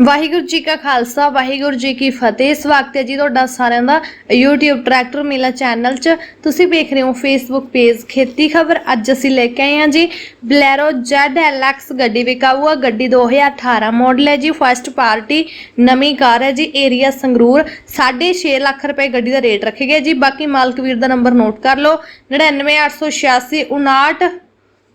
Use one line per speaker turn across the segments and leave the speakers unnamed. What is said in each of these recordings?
ਵਾਹਿਗੁਰੂ ਜੀ ਕਾ ਖਾਲਸਾ, ਵਾਹਿਗੁਰੂ ਜੀ ਕੀ ਫਤਿਹ। ਸਵਾਗਤ ਹੈ ਜੀ ਤੁਹਾਡਾ ਸਾਰਿਆਂ ਦਾ YouTube ਟਰੈਕਟਰ ਮੇਲਾ ਚੈਨਲ 'ਚ। ਤੁਸੀਂ ਵੇਖ ਰਹੇ ਹੋ Facebook ਪੇਜ ਖੇਤੀ ਖਬਰ। ਅੱਜ ਅਸੀਂ ਲੈ ਕੇ ਆਏ ਹਾਂ ਜੀ ਬਲੈਰੋ ZLX ਗੱਡੀ ਵਿਕਾਊ ਆ ਗੱਡੀ 2018 ਮਾਡਲ ਹੈ ਜੀ। ਫਸਟ ਪਾਰਟੀ ਨਵੀਂ ਕਾਰ ਹੈ ਜੀ। ਏਰੀਆ ਸੰਗਰੂਰ। 6.5 ਲੱਖ ਰੁਪਏ ਗੱਡੀ ਦਾ ਰੇਟ ਰੱਖੇ ਗਿਆ ਜੀ। ਬਾਕੀ ਮਾਲਕ ਵੀਰ ਦਾ ਨੰਬਰ ਨੋਟ ਕਰ ਲਓ। 99886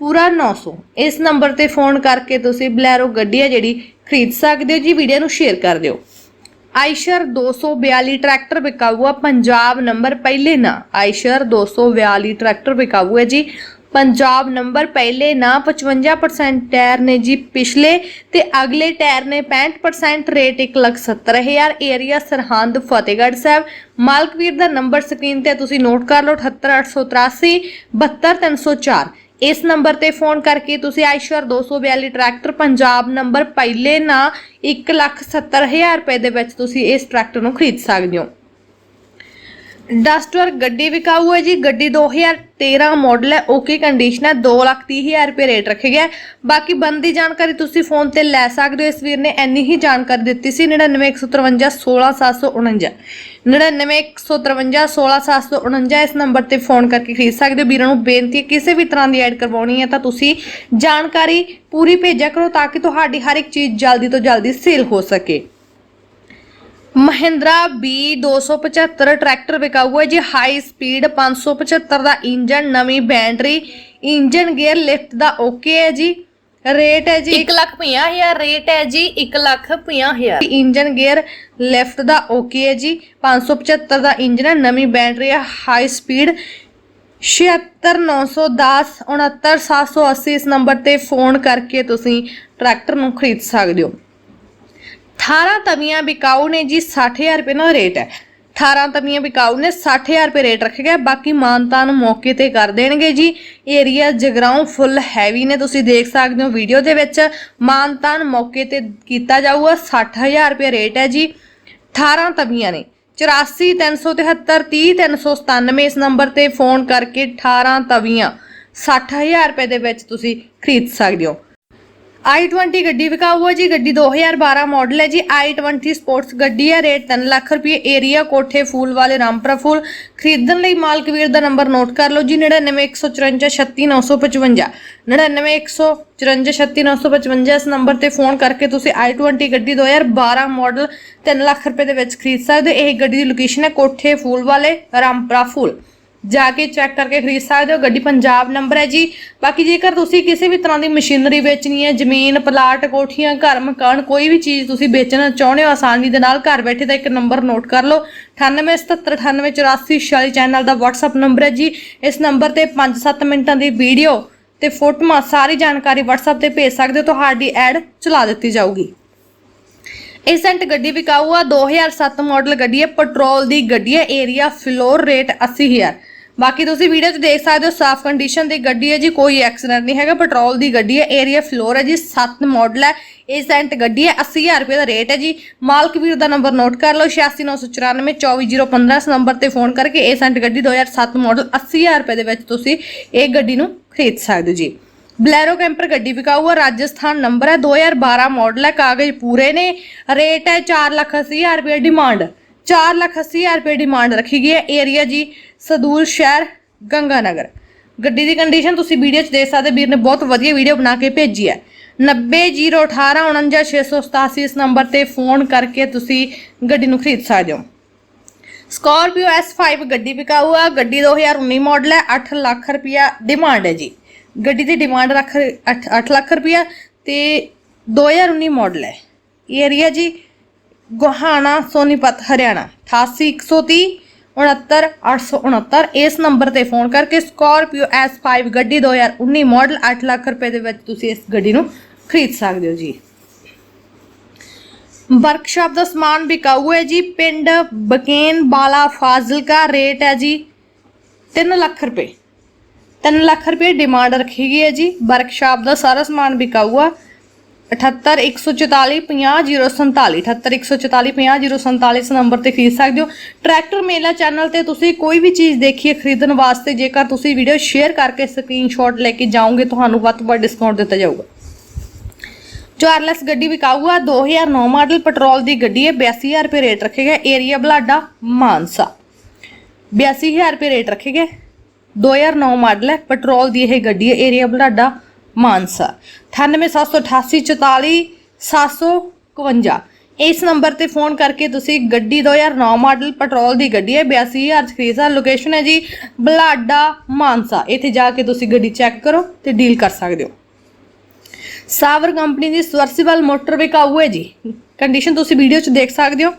ਪੂਰਾ 900 ਇਸ ਨੰਬਰ ਤੇ ਫੋਨ ਕਰਕੇ ਤੁਸੀਂ ਬਲੈਰੋ ਗੱਡੀ ਹੈ ਜਿਹੜੀ ਖਰੀਦ ਸਕਦੇ ਹੋ ਜੀ ਵੀਡੀਓ ਨੂੰ ਸ਼ੇਅਰ ਕਰ ਦਿਓ। ਆਇਸ਼ਰ 242 ਟਰੈਕਟਰ ਵਿਕਾਊ ਆ, ਪੰਜਾਬ ਨੰਬਰ ਪਹਿਲੇ ਨਾ। ਆਇਸ਼ਰ 242 ਟਰੈਕਟਰ ਵਿਕਾਊ ਹੈ ਜੀ। ਪੰਜਾਬ ਨੰਬਰ ਪਹਿਲੇ ਨਾ 55% ਟਾਇਰ ਨੇ ਜੀ ਪਿਛਲੇ ਤੇ ਅਗਲੇ ਟਾਇਰ ਨੇ 65% ਰੇਟ 170000 ਏਰੀਆ ਸਰਹੰਦ ਫਤਿਹਗੜ੍ਹ ਸਾਹਿਬ। ਮਾਲਕਵੀਰ ਦਾ ਨੰਬਰ ਸਕਰੀਨ ਤੇ ਤੁਸੀਂ ਨੋਟ ਕਰ ਲਓ 78883 72304 ਇਸ ਨੰਬਰ ਤੇ ਫੋਨ ਕਰਕੇ ਤੁਸੀਂ ਆਇਸ਼ਰ 242 ਟਰੈਕਟਰ ਪੰਜਾਬ ਨੰਬਰ ਪਹਿਲੇ ਨਾ 170000 ਰੁਪਏ ਦੇ ਵਿੱਚ ਤੁਸੀਂ ਇਸ ਟਰੈਕਟਰ ਨੂੰ ਖਰੀਦ ਸਕਦੇ ਹੋ। ਡਸਟਰ ਗੱਡੀ ਵਿਕਾਊ ਹੈ ਜੀ। ਗੱਡੀ 2013 ਮਾਡਲ ਹੈ। ਓਕੇ ਕੰਡੀਸ਼ਨ ਹੈ? 230000 ਰੁਪਏ ਰੇਟ ਰੱਖੇ ਗਿਆ ਹੈ। ਬਾਕੀ ਬੰਦੀ ਜਾਣਕਾਰੀ ਤੁਸੀਂ ਫੋਨ ਤੇ ਲੈ ਸਕਦੇ ਹੋ। ਇਸ ਵੀਰ ਨੇ ਇੰਨੀ ਹੀ ਜਾਣਕਾਰੀ ਦਿੱਤੀ ਸੀ। 9915516749 9915516749 ਇਸ ਨੰਬਰ ਤੇ ਫੋਨ ਕਰਕੇ ਖਰੀਦ ਸਕਦੇ ਹੋ। ਵੀਰਾਂ ਨੂੰ ਬੇਨਤੀ ਹੈ, ਕਿਸੇ ਵੀ ਤਰ੍ਹਾਂ ਦੀ ਐਡ ਕਰਵਾਉਣੀ ਹੈ ਤਾਂ ਤੁਸੀਂ ਜਾਣਕਾਰੀ ਪੂਰੀ ਭੇਜਿਆ ਕਰੋ ਤਾਂ ਕਿ ਤੁਹਾਡੀ ਹਰ ਇੱਕ ਚੀਜ਼ ਜਲਦੀ ਤੋਂ ਜਲਦੀ ਸੇਲ ਹੋ ਸਕੇ। ਮਹਿੰਦਰਾ B275 ਟਰੈਕਟਰ ਵਿਕਾਊ ਹੈ ਜੀ ਹਾਈ ਸਪੀਡ 575 ਦਾ ਇੰਜਨ ਨਵੀਂ ਬੈਟਰੀ ਇੰਜਨ ਗੇਅਰ ਲਿਫਟ ਦਾ ਓਕੇ ਹੈ ਜੀ। ਰੇਟ ਹੈ ਜੀ 1 ਲੱਖ 50000 ਰੇਟ ਹੈ ਜੀ 1 ਲੱਖ 50000 ਇੰਜਨ ਗੇਅਰ ਲਿਫਟ ਦਾ ਓਕੇ ਹੈ ਜੀ। 575 ਦਾ ਇੰਜਨ ਹੈ ਨਵੀਂ ਬੈਟਰੀ ਹੈ। ਹਾਈ ਸਪੀਡ 76910 69780 ਇਸ ਨੰਬਰ ਤੇ ਫੋਨ ਕਰਕੇ ਤੁਸੀਂ ਟਰੈਕਟਰ ਨੂੰ ਖਰੀਦ ਸਕਦੇ ਹੋ। 18 ਤਵੀਆਂ ਵਿਕਾਊ ਨੇ ਜੀ 60000 ਰੁਪਏ ਨਾਲ ਰੇਟ ਹੈ। 18 ਤਵੀਆਂ ਵਿਕਾਊ ਨੇ 60000 ਰੁਪਏ ਰੇਟ ਰੱਖਿਆ ਗਿਆ ਬਾਕੀ ਮਾਨਤਾਨ ਮੌਕੇ ਤੇ ਕਰ ਦੇਣਗੇ ਜੀ। ਏਰੀਆ ਜਗਰਾਉਂ ਫੁੱਲ ਹੈਵੀ ਨੇ, ਤੁਸੀਂ ਦੇਖ ਸਕਦੇ ਹੋ ਵੀਡੀਓ ਦੇ ਵਿੱਚ। ਮਾਨਤਾਨ ਮੌਕੇ ਤੇ ਕੀਤਾ ਜਾਊਗਾ। 60000 ਰੁਪਏ ਰੇਟ ਹੈ ਜੀ। 18 ਤਵੀਆਂ ਨੇ। 84 373 30 397 ਇਸ ਨੰਬਰ ਤੇ ਫੋਨ ਕਰਕੇ 18 ਤਵੀਆਂ 60000 ਰੁਪਏ ਦੇ ਵਿੱਚ ਤੁਸੀਂ ਖਰੀਦ ਸਕਦੇ ਹੋ। I20 ਗੱਡੀ ਵਿਕਾਊ ਹੈ ਜੀ, ਗੱਡੀ 2012 ਮਾਡਲ ਹੈ ਜੀ i20 ਸਪੋਰਟਸ ਗੱਡੀ ਹੈ, ਰੇਟ 3 ਲੱਖ ਰੁਪਏ, ਏਰੀਆ ਕੋਠੇ ਫੂਲ ਵਾਲੇ ਰਾਮਪੁਰਾ ਫੂਲ। ਖਰੀਦਣ ਲਈ ਮਾਲਕ ਵੀਰ ਦਾ ਨੰਬਰ ਨੋਟ ਕਰ ਲਓ ਜੀ 9914533955 9914533955 ਇਸ ਨੰਬਰ ਤੇ ਫੋਨ ਕਰਕੇ ਤੁਸੀਂ i20 ਗੱਡੀ 2012 ਮਾਡਲ 3 ਲੱਖ ਰੁਪਏ ਦੇ ਵਿੱਚ ਖਰੀਦ ਸਕਦੇ ਹੋ। ਇਹ ਗੱਡੀ ਦੀ ਲੋਕੇਸ਼ਨ ਹੈ ਕੋਠੇ ਫੂਲ ਵਾਲੇ ਰਾਮਪੁਰਾ ਫੂਲ। ਜਾ ਕੇ ਚੈੱਕ ਕਰਕੇ ਖਰੀਦ ਸਕਦੇ ਹੋ। ਗੱਡੀ ਪੰਜਾਬ ਨੰਬਰ ਹੈ ਜੀ। ਬਾਕੀ ਜੇਕਰ ਤੁਸੀਂ ਕਿਸੇ ਵੀ ਤਰ੍ਹਾਂ ਦੀ ਮਸ਼ੀਨਰੀ ਵੇਚਣੀ ਹੈ, ਜ਼ਮੀਨ, ਪਲਾਟ, ਕੋਠੀਆਂ, ਘਰ, ਮਕਾਨ, ਕੋਈ ਵੀ ਚੀਜ਼ ਤੁਸੀਂ ਵੇਚਣਾ ਚਾਹੁੰਦੇ ਹੋ ਆਸਾਨੀ ਦੇ ਨਾਲ, ਘਰ ਬੈਠੇ ਦਾ ਇੱਕ ਨੰਬਰ ਨੋਟ ਕਰ ਲਓ। 9877988446 ਚੈਨਲ ਦਾ WhatsApp ਨੰਬਰ ਹੈ ਜੀ। ਇਸ ਨੰਬਰ ਤੇ 5-7 ਮਿੰਟਾਂ ਦੀ ਵੀਡੀਓ ਤੇ ਫੋਟੋਆਂ, ਸਾਰੀ ਜਾਣਕਾਰੀ WhatsApp ਤੇ ਭੇਜ ਸਕਦੇ ਹੋ। ਤੁਹਾਡੀ ਐਡ ਚਲਾ ਦਿੱਤੀ ਜਾਊਗੀ। ਏਸੈਂਟ ਗੱਡੀ ਵਿਕਾਊ ਆ। 2007 ਮਾਡਲ ਗੱਡੀ ਹੈ। ਪੈਟਰੋਲ ਦੀ ਗੱਡੀ ਹੈ। ਏਰੀਆ ਫਲੋਰ ਰੇਟ 80000 ਬਾਕੀ ਤੁਸੀਂ ਵੀਡੀਓ 'ਚ ਦੇਖ ਸਕਦੇ ਹੋ, ਸਾਫ਼ ਕੰਡੀਸ਼ਨ ਦੀ ਗੱਡੀ ਹੈ ਜੀ, ਕੋਈ ਐਕਸੀਡੈਂਟ ਨਹੀਂ ਹੈਗਾ ਪੈਟਰੋਲ ਦੀ ਗੱਡੀ ਹੈ ਏਰੀਆ ਫਲੋਰ ਹੈ ਜੀ 7 ਮਾਡਲ ਹੈ ਏਸੈਂਟ ਗੱਡੀ ਹੈ 80000 ਰੁਪਏ ਦਾ ਰੇਟ ਹੈ ਜੀ। ਮਾਲਕ ਵੀਰ ਦਾ ਨੰਬਰ ਨੋਟ ਕਰ ਲਓ 8694924015 ਇਸ ਨੰਬਰ ਤੇ ਫੋਨ ਕਰਕੇ ਏਸੈਂਟ ਗੱਡੀ 2007 ਮਾਡਲ 80000 ਰੁਪਏ ਦੇ ਵਿੱਚ ਤੁਸੀਂ ਇਹ ਗੱਡੀ ਨੂੰ ਖਰੀਦ ਸਕਦੇ ਹੋ ਜੀ। ਬਲੈਰੋ ਕੈਂਪਰ ਗੱਡੀ ਵਿਕਾਊ ਹੈ ਰਾਜਸਥਾਨ ਨੰਬਰ ਹੈ 2012 ਮਾਡਲ ਹੈ, ਕਾਗਜ਼ ਪੂਰੇ ਨੇ ਰੇਟ ਹੈ 4 ਲੱਖ 80 ਹਜ਼ਾਰ ਰੁਪਏ ਡਿਮਾਂਡ 4 ਲੱਖ 80 ਹਜ਼ਾਰ ਰੁਪਏ ਡਿਮਾਂਡ ਰੱਖੀ ਗਈ ਹੈ ਏਰੀਆ ਜੀ ਸਦੂਲ ਸ਼ਹਿਰ ਗੰਗਾਨਗਰ। ਗੱਡੀ ਦੀ ਕੰਡੀਸ਼ਨ ਤੁਸੀਂ ਵੀਡੀਓ 'ਚ ਦੇਖ ਸਕਦੇ ਵੀਰ ਨੇ ਬਹੁਤ ਵਧੀਆ ਵੀਡੀਓ ਬਣਾ ਕੇ ਭੇਜੀ ਹੈ। 9001849687 ਇਸ ਨੰਬਰ ਤੇ ਫੋਨ ਕਰਕੇ ਤੁਸੀਂ ਗੱਡੀ ਨੂੰ ਖਰੀਦ ਸਕਦੇ ਹੋ। ਸਕਾਰਪੀਓ S5 ਗੱਡੀ ਵਿਕਾਊ ਆ, ਗੱਡੀ 2019 ਮਾਡਲ ਹੈ 8 ਲੱਖ ਰੁਪਿਆ ਡਿਮਾਂਡ ਹੈ ਜੀ। ਗੱਡੀ ਦੀ ਡਿਮਾਂਡ ਰੱਖ 8 ਲੱਖ ਰੁਪਿਆ ਤੇ 2019 ਮਾਡਲ ਹੈ। ਏਰੀਆ ਜੀ ਗੁਹਾਣਾ, ਸੋਨੀਪਤ, ਹਰਿਆਣਾ। 88130 69869 ਇਸ ਨੰਬਰ ਤੇ ਫੋਨ ਕਰਕੇ ਸਕਾਰਪੀਓ S5 ਗੱਡੀ 2019 ਮਾਡਲ 8 ਲੱਖ ਰੁਪਏ ਦੇ ਵਿੱਚ ਤੁਸੀਂ ਇਸ ਗੱਡੀ ਨੂੰ ਖਰੀਦ ਸਕਦੇ ਹੋ ਜੀ। ਵਰਕਸ਼ਾਪ ਦਾ ਸਮਾਨ ਵਿਕਾਊ ਹੈ ਜੀ। ਪਿੰਡ ਬਕੇਨ ਬਾਲਾ ਫਾਜ਼ਿਲਕਾ ਰੇਟ ਹੈ ਜੀ 3 ਲੱਖ ਰੁਪਏ। 3 ਲੱਖ ਰੁਪਏ ਡਿਮਾਂਡ ਰੱਖੀ ਗਈ ਹੈ ਜੀ। ਵਰਕਸ਼ਾਪ ਦਾ ਸਾਰਾ ਸਮਾਨ ਵਿਕਾਊ ਆ। 78144 50047 78144 50047 ਇਸ ਨੰਬਰ ਤੇ ਖਰੀਦ ਸਕਦੇ ਹੋ ਟਰੈਕਟਰ ਮੇਲਾ ਚੈਨਲ ਤੇ ਤੁਸੀਂ ਕੋਈ ਵੀ ਚੀਜ਼ ਦੇਖੀਏ ਖਰੀਦਣ ਵਾਸਤੇ, ਜੇਕਰ ਤੁਸੀਂ ਵੀਡੀਓ ਸ਼ੇਅਰ ਕਰਕੇ ਸਕਰੀਨਸ਼ਾਟ ਲੈ ਕੇ ਜਾਓਗੇ, ਤੁਹਾਨੂੰ ਵੱਧ ਤੋਂ ਵੱਧ ਡਿਸਕਾਊਂਟ ਦਿੱਤਾ ਜਾਊਗਾ। ਚਾਰਲਸ ਗੱਡੀ ਵਿਕਾਊ ਆ 2009 ਮਾਡਲ ਪੈਟਰੋਲ ਦੀ ਗੱਡੀ ਹੈ 82000 ਰੁਪਏ ਰੇਟ ਰੱਖੇਗਾ ਏਰੀਆ ਬਲਾਡਾ, ਮਾਨਸਾ। 82000 ਰੁਪਏ ਰੇਟ ਰੱਖੇ ਗਏ 2009 ਮਾਡਲ ਹੈ ਪੈਟਰੋਲ ਦੀ ਇਹ ਗੱਡੀ ਹੈ ਏਰੀਆ ਬਲਾਡਾ ਮਾਨਸਾ। 9878847751 ਇਸ ਨੰਬਰ ਤੇ ਫੋਨ ਕਰਕੇ ਤੁਸੀਂ ਗੱਡੀ 2009 ਮਾਡਲ ਪੈਟਰੋਲ ਦੀ ਗੱਡੀ ਹੈ 82000 ਚ ਖਰੀਦ ਸਕਦੇ ਲੋਕੇਸ਼ਨ ਹੈ ਜੀ, ਬਲਾਡਾ, ਮਾਨਸਾ। ਇੱਥੇ ਜਾ ਕੇ ਤੁਸੀਂ ਗੱਡੀ ਚੈੱਕ ਕਰੋ ਤੇ ਡੀਲ ਕਰ ਸਕਦੇ ਹੋ। ਸਾਵਰ ਕੰਪਨੀ ਦੀ ਸਵਰਸੀਬਲ ਮੋਟਰ ਵਿਕਾਊ ਹੈ ਜੀ। ਕੰਡੀਸ਼ਨ ਤੁਸੀਂ ਵੀਡੀਓ 'ਚ ਦੇਖ ਸਕਦੇ ਹੋ।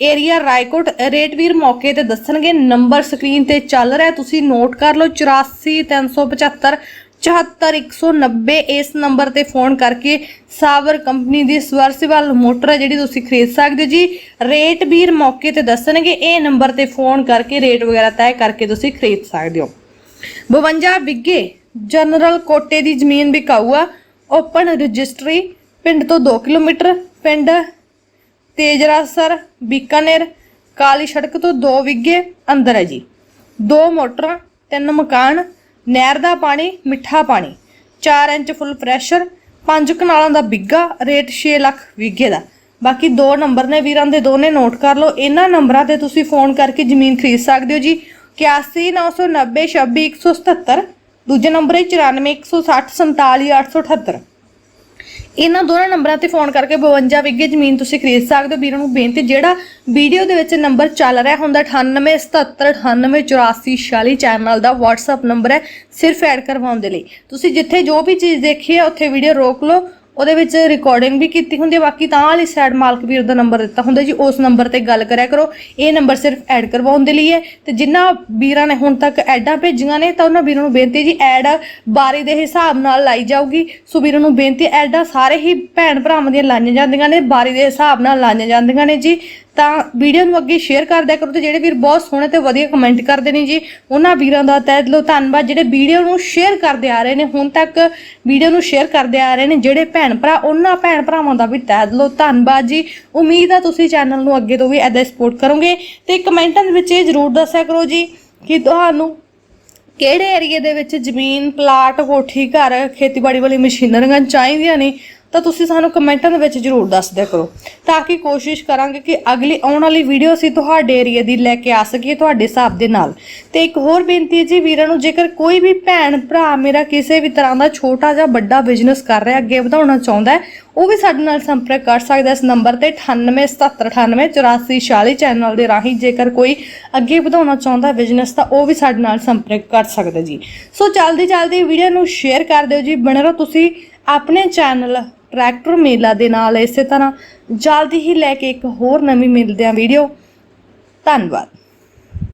ਏਰੀਆ ਰਾਏਕੋਟ ਰੇਟ ਵੀਰ ਮੌਕੇ ਤੇ ਦੱਸਣਗੇ। ਨੰਬਰ ਸਕਰੀਨ ਤੇ ਚੱਲ ਰਿਹਾ। ਤੁਸੀਂ ਨੋਟ ਕਰ ਲਓ 84375 74190 ਇਸ ਨੰਬਰ ਤੇ ਫੋਨ ਕਰਕੇ ਸਾਵਰ ਕੰਪਨੀ ਦੀ ਸਵਰਸੀਬਲ ਮੋਟਰ ਹੈ ਜਿਹੜੀ ਤੁਸੀਂ ਖਰੀਦ ਸਕਦੇ ਹੋ ਜੀ। ਰੇਟ ਵੀਰ ਮੌਕੇ ਤੇ ਦੱਸਣਗੇ। ਇਹ ਨੰਬਰ ਤੇ ਫੋਨ ਕਰਕੇ ਰੇਟ ਵਗੈਰਾ ਤੈਅ ਕਰਕੇ ਤੁਸੀਂ ਖਰੀਦ ਸਕਦੇ ਹੋ। 52 ਬਿੱਗੇ, ਜਨਰਲ ਕੋਟੇ ਦੀ ਜ਼ਮੀਨ ਵਿਕਾਊ ਆ। ਓਪਨ ਰਜਿਸਟਰੀ, ਪਿੰਡ ਤੋਂ 2 ਕਿਲੋਮੀਟਰ, ਪਿੰਡ ਤੇਜਰਾਸਰ, ਬੀਕਾਨੇਰ, ਕਾਲੀ ਸੜਕ ਤੋਂ 2 ਵਿਗੇ ਅੰਦਰ ਹੈ ਜੀ। ਦੋ ਮੋਟਰਾਂ, ਤਿੰਨ ਮਕਾਨ ਨਹਿਰ ਦਾ ਪਾਣੀ, ਮਿੱਠਾ ਪਾਣੀ। 4 ਇੰਚ ਫੁੱਲ ਪ੍ਰੈਸ਼ਰ ਪੰਜ ਕਨਾਲਾਂ ਦਾ ਬਿੱਗਾ ਰੇਟ 6 ਲੱਖ ਵਿਗੇ ਦਾ। ਬਾਕੀ ਦੋ ਨੰਬਰ ਨੇ ਵੀਰਾਂ ਦੇ, ਦੋਨੇ ਨੋਟ ਕਰ ਲਓ। ਇਹਨਾਂ ਨੰਬਰਾਂ ਤੇ ਤੁਸੀਂ ਫੋਨ ਕਰਕੇ ਜ਼ਮੀਨ ਖਰੀਦ ਸਕਦੇ ਹੋ ਜੀ। 8199026177 ਦੂਜੇ ਨੰਬਰ ਹੈ 9416047878 ਇਹਨਾਂ ਦੋਨਾਂ ਨੰਬਰਾਂ ਤੇ ਫੋਨ ਕਰਕੇ 52 ਵਿਗੇ ਜ਼ਮੀਨ ਤੁਸੀਂ ਖਰੀਦ ਸਕਦੇ ਹੋ। ਵੀਰਾਂ ਨੂੰ ਬੇਨਤੀ, ਜਿਹੜਾ ਵੀਡੀਓ ਦੇ ਵਿੱਚ ਨੰਬਰ ਚੱਲ ਰਿਹਾ ਹੁੰਦਾ 9877988446 ਚੈਨਲ ਦਾ WhatsApp ਨੰਬਰ ਹੈ, ਸਿਰਫ ਐਡ ਕਰਵਾਉਣ ਦੇ ਲਈ। ਤੁਸੀਂ ਜਿੱਥੇ ਜੋ ਵੀ ਚੀਜ਼ ਦੇਖੀ ਹੈ, ਉੱਥੇ ਵੀਡੀਓ ਰੋਕ ਲਓ। ਉਹਦੇ ਵਿੱਚ ਰਿਕਾਰਡਿੰਗ ਵੀ ਕੀਤੀ ਹੁੰਦੀ ਹੈ ਬਾਕੀ ਤਾਂ ਵਾਲੀ ਸਾਈਡ ਮਾਲਕ ਵੀਰ ਦਾ ਨੰਬਰ ਦਿੱਤਾ ਹੁੰਦਾ ਜੀ, ਉਸ ਨੰਬਰ ਤੇ ਗੱਲ ਕਰਿਆ ਕਰੋ। ਇਹ ਨੰਬਰ ਸਿਰਫ ਐਡ ਕਰਵਾਉਣ ਦੇ ਲਈ ਹੈ ਤੇ ਜਿਨ੍ਹਾਂ ਵੀਰਾਂ ਨੇ ਹੁਣ ਤੱਕ ਐਡਾਂ ਭੇਜੀਆਂ ਨੇ, ਤਾਂ ਉਹਨਾਂ ਵੀਰਾਂ ਨੂੰ ਬੇਨਤੀ ਜੀ ਐਡ ਬਾਰੀ ਦੇ ਹਿਸਾਬ ਨਾਲ ਲਾਈ ਜਾਊਗੀ। ਸੋ ਵੀਰਾਂ ਨੂੰ ਬੇਨਤੀ ਐਡਾਂ ਸਾਰੇ ਹੀ ਭੈਣ ਭਰਾਵਾਂ ਦੀਆਂ ਲਾਈਆਂ ਜਾਂਦੀਆਂ ਨੇ, ਬਾਰੀ ਦੇ ਹਿਸਾਬ ਨਾਲ ਲਾਈਆਂ ਜਾਂਦੀਆਂ ਨੇ ਜੀ। ਤਾਂ ਵੀਡੀਓ ਨੂੰ ਅੱਗੇ ਸ਼ੇਅਰ ਕਰਦਿਆ ਕਰੋ ਤੇ ਜਿਹੜੇ ਵੀਰ ਬਹੁਤ ਸੋਹਣੇ ਤੇ ਵਧੀਆ ਕਮੈਂਟ ਕਰਦੇ ਨੇ ਜੀ, ਉਹਨਾਂ ਵੀਰਾਂ ਦਾ ਤਹਿ ਦਿਲੋਂ ਧੰਨਵਾਦ। ਜਿਹੜੇ ਵੀਡੀਓ ਨੂੰ ਸ਼ੇਅਰ ਕਰਦੇ ਆ ਰਹੇ ਨੇ, ਹੁਣ ਤੱਕ ਵੀਡੀਓ ਨੂੰ ਸ਼ੇਅਰ ਕਰਦੇ ਆ ਰਹੇ ਨੇ, ਜਿਹੜੇ ਭੈਣ ਭਰਾ, ਉਹਨਾਂ ਭੈਣ ਭਰਾਵਾਂ ਦਾ ਵੀ ਤਹਿ ਦਿਲੋਂ ਧੰਨਵਾਦ ਜੀ। ਉਮੀਦ ਆ ਤੁਸੀਂ ਚੈਨਲ ਨੂੰ ਅੱਗੇ ਤੋਂ ਵੀ ਐਦਾਂ ਸਪੋਰਟ ਕਰੋਗੇ ਤੇ ਕਮੈਂਟਾਂ ਦੇ ਵਿੱਚ ਇਹ ਜ਼ਰੂਰ ਦੱਸਿਆ ਕਰੋ ਜੀ ਕਿ ਤੁਹਾਨੂੰ ਕਿਹੜੇ ਏਰੀਏ ਦੇ ਵਿੱਚ ਜ਼ਮੀਨ ਪਲਾਟ ਕੋਠੀ ਘਰ, ਖੇਤੀਬਾੜੀ ਵਾਲੀ ਮਸ਼ੀਨਰੀਆਂ ਚਾਹੀਦੀਆਂ ਨੇ? ਤਾਂ ਤੁਸੀਂ ਸਾਨੂੰ ਕਮੈਂਟਾਂ ਦੇ ਵਿੱਚ ਜਰੂਰ ਦੱਸ ਦਿਆ ਕਰੋ। ਤਾਂ ਕਿ ਕੋਸ਼ਿਸ਼ ਕਰਾਂਗੇ ਕਿ ਅਗਲੀ ਆਉਣ ਵਾਲੀ ਵੀਡੀਓ ਅਸੀਂ ਤੁਹਾਡੇ ਏਰੀਏ ਦੀ ਲੈ ਕੇ ਆ ਸਕੀਏ, ਤੁਹਾਡੇ ਹਿਸਾਬ ਦੇ ਨਾਲ। ਤੇ ਇੱਕ ਹੋਰ ਬੇਨਤੀ ਹੈ ਜੀ ਵੀਰਾਂ ਨੂੰ, ਜੇਕਰ ਕੋਈ ਵੀ ਭੈਣ, ਭਰਾ ਮੇਰਾ ਕਿਸੇ ਵੀ ਤਰ੍ਹਾਂ ਦਾ ਛੋਟਾ ਜਾਂ ਵੱਡਾ ਬਿਜ਼ਨਸ ਕਰ ਰਿਹਾ, ਅੱਗੇ ਵਧਾਉਣਾ ਚਾਹੁੰਦਾ ਹੈ, ਉਹ ਵੀ ਸਾਡੇ ਨਾਲ ਸੰਪਰਕ ਕਰ ਸਕਦਾ ਇਸ ਨੰਬਰ ਤੇ 9877988446 ਚੈਨਲ ਦੇ ਰਾਹੀਂ, ਜੇਕਰ ਕੋਈ ਅੱਗੇ ਵਧਾਉਣਾ ਚਾਹੁੰਦਾ ਬਿਜ਼ਨਸ ਤਾਂ ਉਹ ਵੀ ਸਾਡੇ ਨਾਲ ਸੰਪਰਕ ਕਰ ਸਕਦਾ ਜੀ। ਸੋ ਜਲਦੀ ਜਲਦੀ ਵੀਡੀਓ ਨੂੰ ਸ਼ੇਅਰ ਕਰ ਦਿਓ ਜੀ। ਬਣੇ ਰਹੋ ਤੁਸੀਂ ਆਪਣੇ ਚੈਨਲ ਟਰੈਕਟਰ ਮੇਲਾ ਦੇ ਨਾਲ ਇਸੇ ਤਰ੍ਹਾਂ ਜਲਦੀ ਹੀ ਲੈ ਕੇ ਇੱਕ ਹੋਰ ਨਵੀਂ ਮਿਲਦੇ ਆ ਵੀਡੀਓ ਧੰਨਵਾਦ।